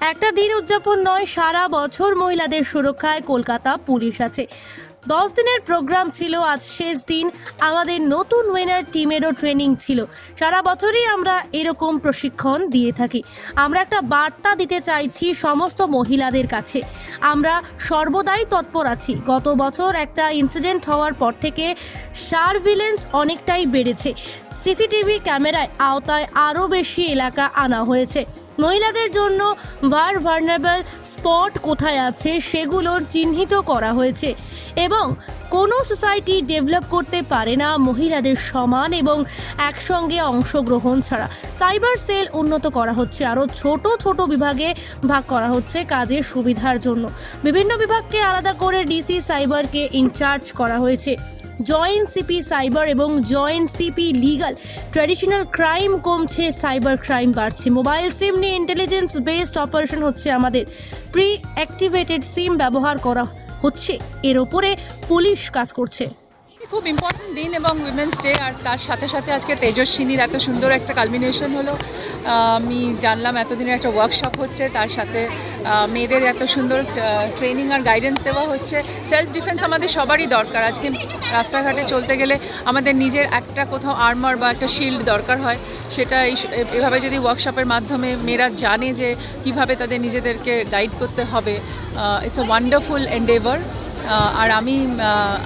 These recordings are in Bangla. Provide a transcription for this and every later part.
একটা দিন উদযাপন নয়, সারা বছর মহিলাদের সুরক্ষায় কলকাতা পুলিশ আছে। দশ দিনের প্রোগ্রাম ছিল, আজ শেষ দিন। আমাদের নতুন উইনার টিমেরও ট্রেনিং ছিল। সারা বছরই আমরা এরকম প্রশিক্ষণ দিয়ে থাকি। আমরা একটা বার্তা দিতে চাইছি সমস্ত মহিলাদের কাছে। আমরা সর্বদাই তৎপর আছি। গত বছর একটা ইনসিডেন্ট হওয়ার পর থেকে সার্ভিলেন্স অনেকটাই বেড়েছে। সিসিটিভি ক্যামেরায় আওতায় আরও বেশি এলাকা আনা হয়েছে। মহিলাদের জন্য ভার ভার্নাবল স্পট কোথায় আছে সেগুলোর চিহ্নিত করা হয়েছে। এবং কোনো সোসাইটি ডেভেলপ করতে পারে না মহিলাদের সমান এবং একসঙ্গে অংশগ্রহণ ছাড়া। সাইবার সেল উন্নত করা হচ্ছে আরও ছোট ছোট বিভাগে ভাগ করা হচ্ছে কাজের সুবিধার জন্য। বিভিন্ন বিভাগকে আলাদা করে ডিসি সাইবারকে ইনচার্জ করা হয়েছে। জয়েন্ট সিপি সাইবার এবং joint CP legal. Traditional crime কমছে, সাইবার ক্রাইম বাড়ছে। মোবাইল সিম নিয়ে ইন্টেলিজেন্স বেসড অপারেশন হচ্ছে আমাদের। প্রি অ্যাক্টিভেটেড সিম ব্যবহার করা হচ্ছে। এর ওপরে পুলিশ কাজ করছে। খুব ইম্পর্টেন্ট দিন এবং উইমেন্স ডে আর তার সাথে সাথে আজকে তেজস্বিনীর এত সুন্দর একটা কালমিনেশন হলো। আমি জানলাম এতদিনের একটা ওয়ার্কশপ হচ্ছে, তার সাথে মেয়েদের এত সুন্দর ট্রেনিং আর গাইডেন্স দেওয়া হচ্ছে। সেলফ ডিফেন্স আমাদের সবারই দরকার। আজকে রাস্তাঘাটে চলতে গেলে আমাদের নিজের একটা কোথাও আর্মার বা একটা শিল্ড দরকার হয়। সেটা এভাবে যদি ওয়ার্কশপের মাধ্যমে মেয়েরা জানে যে কীভাবে তাদের নিজেদেরকে গাইড করতে হবে ইটস আ ওয়ান্ডারফুল এন্ডেভার আর আমি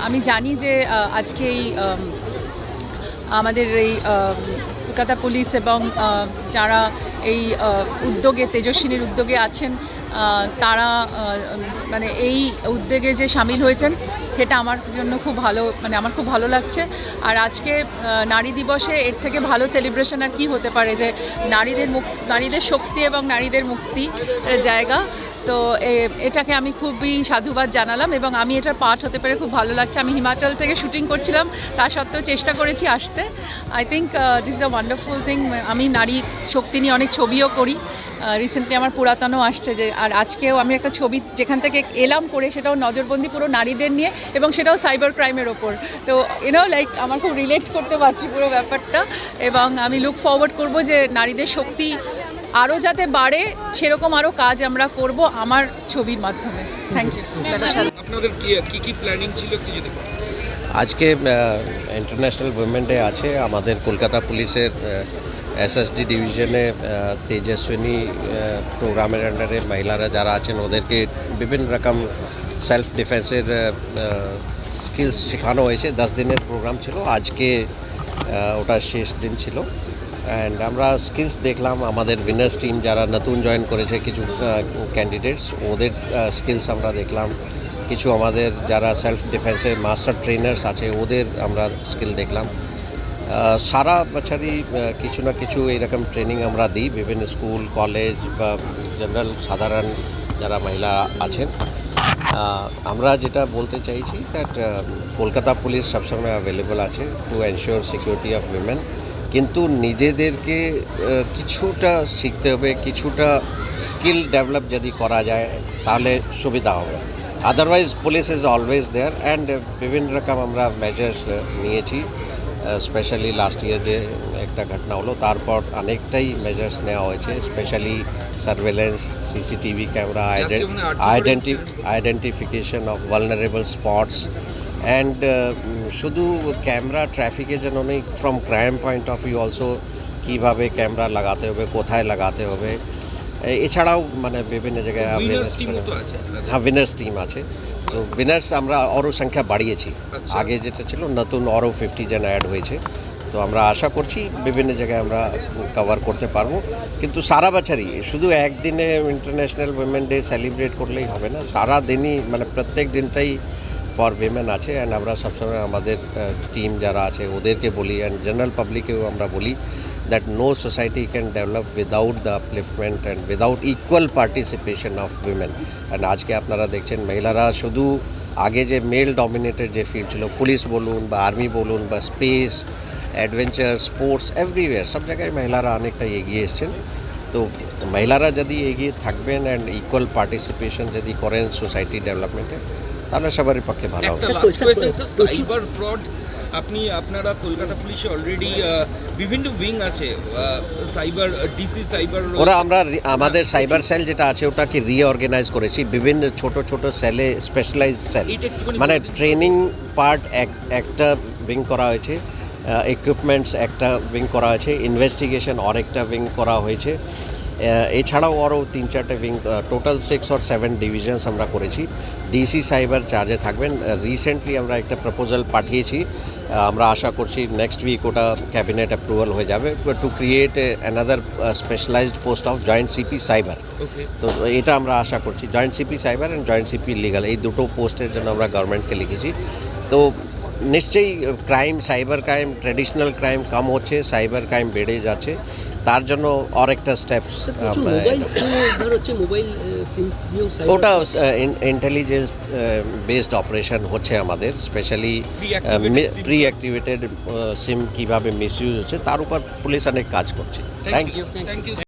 আমি জানি যে আজকে এই আমাদের এই কলকাতা পুলিশ এবং যারা এই উদ্যোগে, তেজস্বিনীর উদ্যোগে আছেন তারা মানে এই উদ্যোগে যে সামিল হয়েছেন, সেটা আমার জন্য খুব ভালো মানে আমার খুব ভালো লাগছে। আর আজকে নারী দিবসে এর থেকে ভালো সেলিব্রেশন আর কি হতে পারে যে, নারীদের মুক নারীদের শক্তি এবং নারীদের মুক্তি জায়গা। তো এটাকে আমি খুবই সাধুবাদ জানালাম এবং আমি এটার পার্ট হতে পেরে খুব ভালো লাগছে। আমি হিমাচল থেকে শুটিং করছিলাম, তা সত্ত্বেও চেষ্টা করেছি আসতে। I think this is a wonderful thing আমি নারী শক্তি নিয়ে অনেক ছবিও করি। রিসেন্টলি আমার পুরাতনও আসছে যে, আর আজকেও আমি একটা ছবি যেখান থেকে এলাম করে সেটাও নজরবন্দি পুরো নারীদের নিয়ে এবং সেটাও সাইবার ক্রাইমের ওপর। তো ইউনো লাইক আমার খুব রিলেট করতে পারছি পুরো ব্যাপারটা এবং আমি লুক ফরওয়ার্ড করব যে নারীদের শক্তি আরও যাতে বাড়ে সেরকম আরও কাজ আমরা করব আমার ছবির মাধ্যমে। থ্যাংক ইউ আপনাদের কি কি কি প্ল্যানিং ছিল যদি আজকে ইন্টারন্যাশনাল উইমেন ডে আছে। আমাদের কলকাতা পুলিশের এসএসডি ডিভিশনে তেজস্বিনী প্রোগ্রামের আন্ডারে মহিলারা যারা আছেন ওদেরকে বিভিন্ন রকম সেলফ ডিফেন্সের স্কিলস শেখানো হয়েছে। দশ দিনের প্রোগ্রাম ছিল। আজকে ওটা শেষ দিন ছিল। অ্যান্ড আমরা স্কিলস দেখলাম, আমাদের উইনার্স টিম যারা নতুন জয়েন করেছে, কিছু ক্যান্ডিডেটস ওদের স্কিলস আমরা দেখলাম। কিছু আমাদের যারা সেলফ ডিফেন্সের মাস্টার ট্রেনার্স আছে, ওদের আমরা স্কিল দেখলাম। সারা বছরই কিছু না কিছু এরকম ট্রেনিং আমরা দিই, বিভিন্ন স্কুল কলেজ বা জেনারেল সাধারণ যারা মহিলা আছেন। আমরা যেটা বলতে চাইছি দ্যাট কলকাতা পুলিশ সবসময় অ্যাভেলেবল আছে to ensure security of women কিন্তু নিজেদেরকে কিছুটা শিখতে হবে কিছুটা স্কিল ডেভেলপ যদি করা যায় তাহলে সুবিধা হবে। Otherwise police is always there and বিভিন্ন রকম আমরা মেজার্স নিয়েছি। স্পেশালি লাস্ট ইয়ার যে একটা ঘটনা হলো তারপর অনেকটাই মেজার্স নেওয়া হয়েছে specially surveillance CCTV camera identification of vulnerable spots and শুধু ক্যামেরা ট্রাফিকের যেন নেই from crime point of view also কীভাবে ক্যামেরা লাগাতে হবে কোথায় লাগাতে হবে এছাড়াও মানে বিভিন্ন জায়গায়। হ্যাঁ উইনার্স টিম আছে। তো উইনার্স আমরা আরও সংখ্যা বাড়িয়েছি। আচ্ছা। আগে যেটা ছিল নতুন আরও ফিফটি জন অ্যাড হয়েছে। তো আমরা আশা করছি বিভিন্ন জায়গায় আমরা কভার করতে পারব। কিন্তু সারা বছরই শুধু একদিনে ইন্টারন্যাশনাল উইমেন ডে সেলিব্রেট করলেই হবে না সারা দিনই মানে প্রত্যেক দিনটাই ফর উইমেন আছে অ্যান্ড আমরা সবসময় আমাদের টিম যারা আছে ওদেরকে বলি অ্যান্ড জেনারেল পাবলিকেও আমরা বলি that no society can develop without the upliftment and without equal participation of women. And আজকে আপনারা দেখছেন মহিলারা শুধু আগে যে মেল ডমিনেটেড যে ফিল্ড ছিল পুলিশ বলুন বা আর্মি বলুন বা স্পেস অ্যাডভেঞ্চার স্পোর্টস এভরিওয়্যার সব জায়গায় মহিলারা অনেকটা এগিয়ে এসছেন। তো মহিলারা যদি এগিয়ে থাকবেন অ্যান্ড ইকুয়াল পার্টিসিপেশন যদি করেন সোসাইটি ডেভেলপমেন্টে তাহলে সবারই পক্ষে ভালো হবে। সাইবার ফ্রড আপনি আপনারা কলকাতা পুলিশে অলরেডি বিভিন্ন উইং আছে সাইবার ডিসি সাইবার ওরা আমরা আমাদের সাইবার সেল যেটা আছে ওটাকে রিঅর্গানাইজ করেছি। বিভিন্ন ছোট ছোট সেলে স্পেশালাইজড সেল মানে ট্রেনিং পার্ট এক একটা উইং করা হয়েছে ইকুইপমেন্টস একটা উইং করা হয়েছে ইনভেস্টিগেশন আরেকটা উইং করা হয়েছে। এছাড়াও আরও তিন চারটে wing total six or seven divisions আমরা করেছি। ডিসি সাইবার চার্জে থাকবেন। রিসেন্টলি আমরা একটা প্রপোজাল পাঠিয়েছি। আমরা আশা করছি নেক্সট উইক ওটা ক্যাবিনেট অ্যাপ্রুভাল হয়ে যাবে। To create another specialised post of joint CP cyber তো এটা আমরা আশা করছি। Joint CP cyber and joint CP legal এই দুটো পোস্টের জন্য আমরা গভর্নমেন্টকে লিখেছি। তো নিশ্চয়ই crime cyber crime traditional crime কম হচ্ছে সাইবার ক্রাইম বেড়ে যাচ্ছে। তার জন্য আরেকটা স্টেপস cyber- ওটা ইন্টেলিজেন্স বেসড অপারেশন হচ্ছে আমাদের স্পেশালি প্রি অ্যাক্টিভেটেড সিম কীভাবে মিসইউজ হচ্ছে তার উপর পুলিশ অনেক কাজ করছে। Thank you thank you